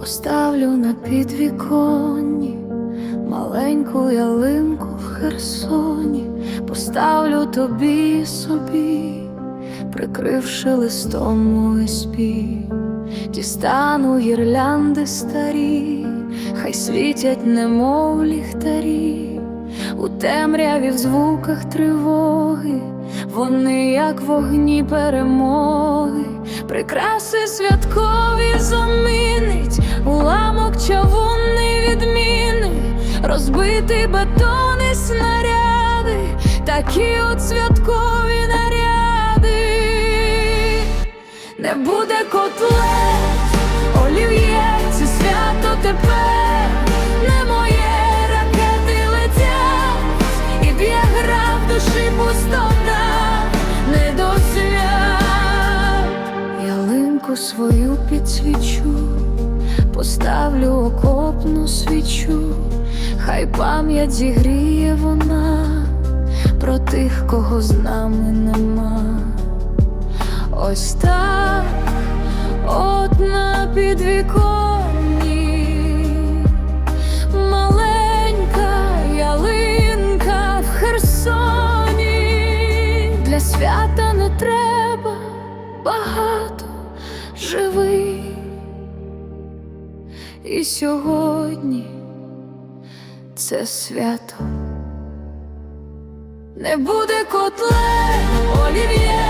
Поставлю на підвіконні маленьку ялинку в Херсоні, поставлю тобі собі, прикривши листом ОСП, дістану гірлянди старі, хай світять, немов ліхтарі, у темряві в звуках тривоги, вони, як вогні перемоги, прикраси святкові замінить, уламок чавунний відміни, розбитий бетон снаряди, такі от святкові наряди, не буде котлет, Свою підсвічу, поставлю окопну свічу, хай пам'ять зігріє вона про тих, кого з нами нема. Ось так, от на підвіконні, маленька ялинка в Херсоні. Для свята не треба багато живий. І сьогодні це свято. Не буде котле олів'є,